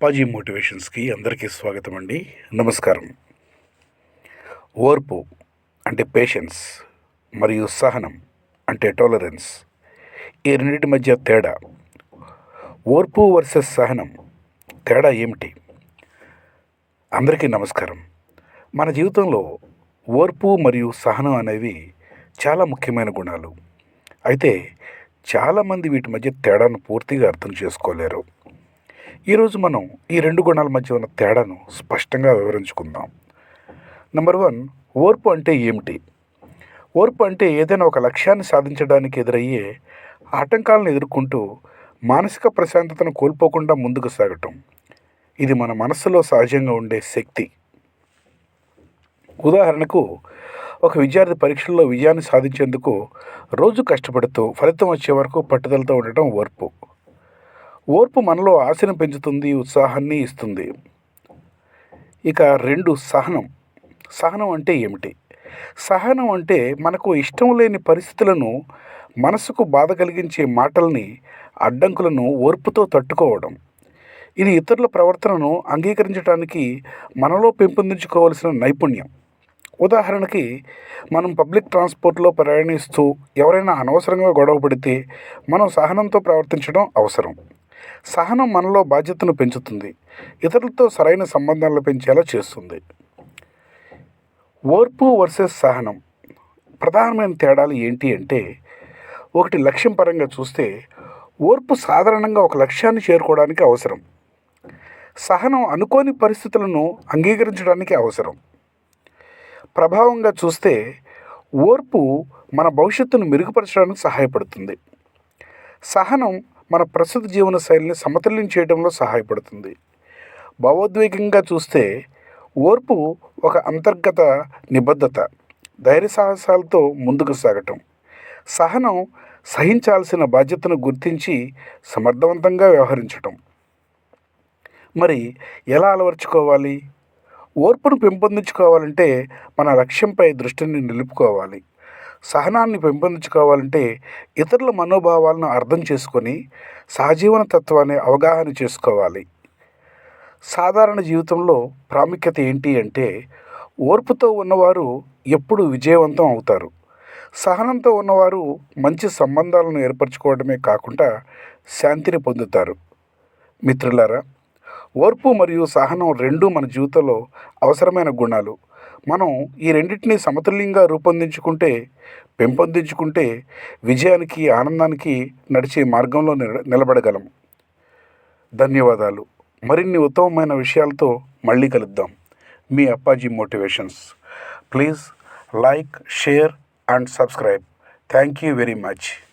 అప్పాజీ మోటివేషన్స్కి అందరికీ స్వాగతం అండి. నమస్కారం. ఓర్పు అంటే పేషెన్స్ మరియు సహనం అంటే టాలరెన్స్ ఈ రెండింటి మధ్య తేడా. ఓర్పు వర్సెస్ సహనం తేడా ఏమిటి? అందరికీ నమస్కారం. మన జీవితంలో ఓర్పు మరియు సహనం అనేవి చాలా ముఖ్యమైన గుణాలు. అయితే చాలామంది వీటి మధ్య తేడాను పూర్తిగా అర్థం చేసుకోలేరు. ఈరోజు మనం ఈ రెండు గుణాల మధ్య ఉన్న తేడాను స్పష్టంగా వివరించుకుందాం. నెంబర్ వన్ ఓర్పు అంటే ఏమిటి? ఓర్పు అంటే ఏదైనా ఒక లక్ష్యాన్ని సాధించడానికి ఎదురయ్యే ఆటంకాలను ఎదుర్కొంటూ మానసిక ప్రశాంతతను కోల్పోకుండా ముందుకు సాగటం. ఇది మన మనస్సులో సహజంగా ఉండే శక్తి. ఉదాహరణకు ఒక విద్యార్థి పరీక్షల్లో విజయాన్ని సాధించేందుకు రోజు కష్టపడుతూ ఫలితం వచ్చే వరకు పట్టుదలతో ఉండటం ఓర్పు. ఓర్పు మనలో ఆశను పెంచుతుంది ఉత్సాహాన్ని ఇస్తుంది. ఇక రెండు సహనం. సహనం అంటే ఏమిటి? సహనం అంటే మనకు ఇష్టం లేని పరిస్థితులను మనసుకు బాధ కలిగించే మాటల్ని అడ్డంకులను ఓర్పుతో తట్టుకోవడం. ఇది ఇతరుల ప్రవర్తనను అంగీకరించడానికి మనలో పెంపొందించుకోవాల్సిన నైపుణ్యం. ఉదాహరణకి మనం పబ్లిక్ ట్రాన్స్పోర్ట్లో ప్రయాణిస్తూ ఎవరైనా అనవసరంగా గొడవ పడితే మనం సహనంతో ప్రవర్తించడం అవసరం. సహనం మనలో బాధ్యతను పెంచుతుంది. ఇతరులతో సరైన సంబంధాలు పెంచేలా చేస్తుంది. ఓర్పు వర్సెస్ సహనం. ప్రధానమైన తేడాలు ఏంటి అంటే ఒకటి లక్ష్యం పరంగా చూస్తే ఓర్పు సాధారణంగా ఒక లక్ష్యాన్ని చేరుకోవడానికి అవసరం. సహనం అనుకోని పరిస్థితులను అంగీకరించడానికి అవసరం. ప్రభావంగా చూస్తే ఓర్పు మన భవిష్యత్తును మెరుగుపరచడానికి సహాయపడుతుంది. సహనం మన ప్రస్తుత జీవన శైలిని సమతుల్యం చేయడంలో సహాయపడుతుంది. భావోద్వేగంగా చూస్తే ఓర్పు ఒక అంతర్గత నిబద్ధత ధైర్య సాహసాలతో ముందుకు సాగటం సహనం సహించాల్సిన బాధ్యతను గుర్తించి సమర్థవంతంగా వ్యవహరించటం. మరి ఎలా అలవర్చుకోవాలి? ఓర్పును పెంపొందించుకోవాలంటే మన లక్ష్యంపై దృష్టిని నిలుపుకోవాలి. సహనాన్ని పెంపొందించుకోవాలంటే ఇతరుల మనోభావాలను అర్థం చేసుకొని సహజీవన తత్వాన్ని అవగాహన చేసుకోవాలి. సాధారణ జీవితంలో ప్రాముఖ్యత ఏంటి అంటే ఓర్పుతో ఉన్నవారు ఎప్పుడు విజయవంతం అవుతారు. సహనంతో ఉన్నవారు మంచి సంబంధాలను ఏర్పరచుకోవడమే కాకుండా శాంతిని పొందుతారు. మిత్రులారా ఓర్పు మరియు సహనం రెండూ మన జీవితంలో అవసరమైన గుణాలు. మనం ఈ రెండింటిని సమతుల్యంగా రూపొందించుకుంటే పెంపొందించుకుంటే విజయానికి ఆనందానికి నడిచే మార్గంలో నిలబడగలం. ధన్యవాదాలు. మరిన్ని ఉత్తమమైన విషయాలతో మళ్ళీ కలుద్దాం. మీ Appaji motivations. Please like share and subscribe. Thank you very much.